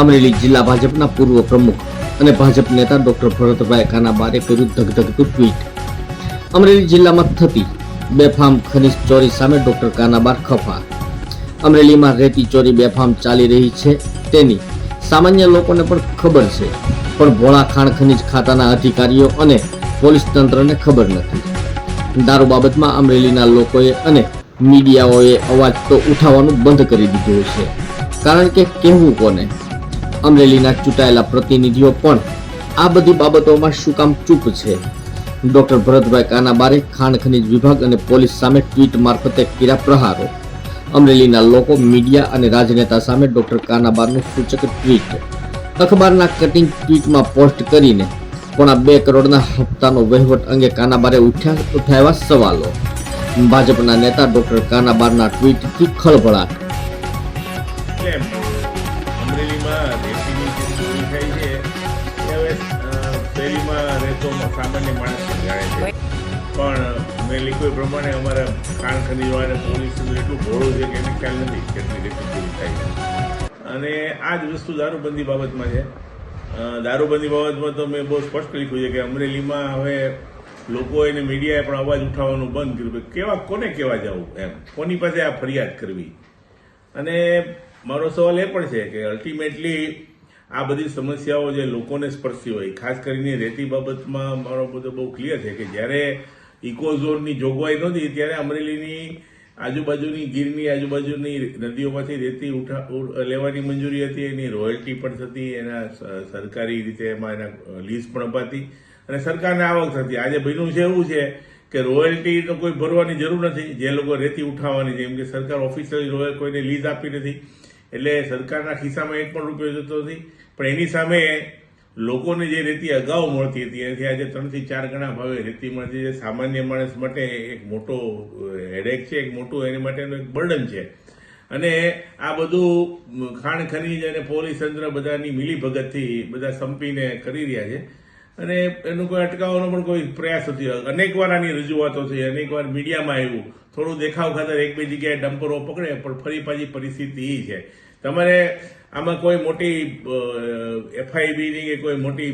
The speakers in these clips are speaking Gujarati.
અમરેલી જિલ્લા ભાજપના પૂર્વ પ્રમુખ અને ભાજપ નેતા ડોક્ટર ભરતભાઈ ખાનાબારે કર્યું ધગધગતું ટ્વીટ. અમરેલી જિલ્લામાં થતી બેફામ ખનીજ ચોરી સામે ડોક્ટર કાનાબાર ખફા. અમરેલીમાં રેતી ચોરી બેફામ ચાલી રહી છે તેની સામાન્ય લોકોને પણ ખબર છે, પણ ભોળા ખાણ ખનીજ ખાતાના અધિકારીઓ અને પોલીસ તંત્રને ખબર નથી. દારૂ બાબતમાં અમરેલીના લોકોએ અને મીડિયાઓએ અવાજ તો ઉઠાવવાનું બંધ કરી દીધું છે કારણ કે કહેવું કોને? અમરેલીના ચૂંટાયેલા પ્રતિનિધિઓ પણ આ બધી બાબતોમાં શું કામ ચૂપ છે? ડોક્ટર ભરતભાઈ કાનાબારે, ખાણ ખનીજ વિભાગ અને પોલીસ સામે ટ્વીટ મારફતે કર્યા પ્રહારો. અમરેલીના લોકો, મીડિયા અને રાજનેતા સામે ડોક્ટર કાનાબારનું સૂચક ટ્વીટ. અખબારના કટિંગ ટ્વીટમાં પોસ્ટ કરીને પોણા બે કરોડના હપ્તાનો વહીવટ અંગે કાનાબારે ઉઠ્યા, ઉઠાવ્યા સવાલો. ભાજપના નેતા ડોક્ટર કાનાબારના ટ્વીટથી ખળભળાટ. અમરેલીમાં રેતીની જે ચોરી થાય છે. એ હવે અ, શહેરીમાં રહેતો સામાન્ય માણસ જાણે છે. પણ મેં લખ્યું પ્રમાણે અમારા ખાણ ખનીજવાળા પોલીસનું એટલું ભોળું છે કે એને ખ્યાલ નથી કેટલી રેતી ચોરી થાય છે. અને આ જ વસ્તુ દારૂબંધી બાબતમાં છે. દારૂબંધી બાબતમાં તો મેં બહુ સ્પષ્ટ લખ્યું છે કે અમરેલીમાં હવે લોકો એને મીડિયાએ પણ અવાજ ઉઠાવવાનું બંધ કર્યું. કે કેવા કોને કેવા જવું એમ? કોની પાસે આ ફરિયાદ કરવી? અને મારો સવાલ એ પણ છે કે અલ્ટિમેટલી આ બધી સમસ્યાઓ જે લોકોને સ્પર્શી હોય, ખાસ કરીને રેતી બાબતમાં મારો બધો બહુ ક્લિયર છે કે જ્યારે ઇકોઝોનની જોગવાઈ નહોતી ત્યારે અમરેલીની આજુબાજુની ગીરની આજુબાજુની નદીઓમાંથી રેતી ઉઠા લેવાની મંજૂરી હતી, એની રોયલ્ટી પણ થતી, એના સરકારી રીતે એમાં એના લીઝ પણ અપાતી અને સરકારને આવક થતી. આજે બન્યું છે એવું છે કે રોયલ્ટી તો કોઈ ભરવાની જરૂર નથી. જે લોકો રેતી ઉઠાવવાની છે કે સરકાર ઓફિસર રોયલ કોઈને લીઝ આપી નથી. એટલે સરકારના ખિસ્સામાં એક પણ રૂપિયો જતો નથી. પણ એની સામે લોકોને જે રેતી અગાઉ મળતી હતી, એનાથી આજે ત્રણથી ચાર ગણા ભાવે રેતી મળતી જે સામાન્ય માણસ માટે એક મોટો હેડેક છે, એક મોટું એની માટેનું એક બર્ડન છે. અને આ બધું ખાણ ખનીજ અને પોલીસ તંત્ર બધાની મિલીભગતથી બધા સંપીને કરી રહ્યા છે. અને એનું કોઈ અટકાવવાનો પણ કોઈ પ્રયાસ નથી અનેક વાર આની રજૂઆતો થઈ અનેક વાર મીડિયામાં આવ્યું. થોડું દેખાવ ખાતર એક બે જગ્યાએ ડમ્પરો પકડે, પણ ફરી પાછી પરિસ્થિતિ એ છે. તમારે આમાં કોઈ મોટી એફઆઈબીની કે કોઈ મોટી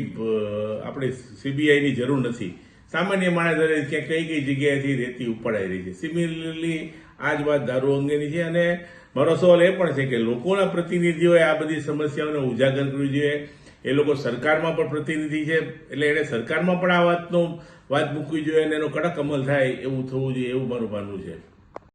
આપણે સીબીઆઈની જરૂર નથી. સામાન્ય માણસ હવે ક્યાં કઈ કઈ જગ્યાએથી રેતી ઉપાડાઈ રહી છે. સિમિલરલી આ જ વાત દારૂ અંગેની છે અને મારો સવાલ એ પણ છે કે લોકોના પ્રતિનિધિઓએ આ બધી સમસ્યાઓને ઉજાગર કરવી જોઈએ. એ લોકો સરકારમાં પણ પ્રતિનિધિ છે. એટલે એને સરકારમાં પણ આ વાતનો, વાત મૂકવી જોઈએ અને એનો કડક અમલ થાય એવું થવું જોઈએ એવું મારું માનવું છે.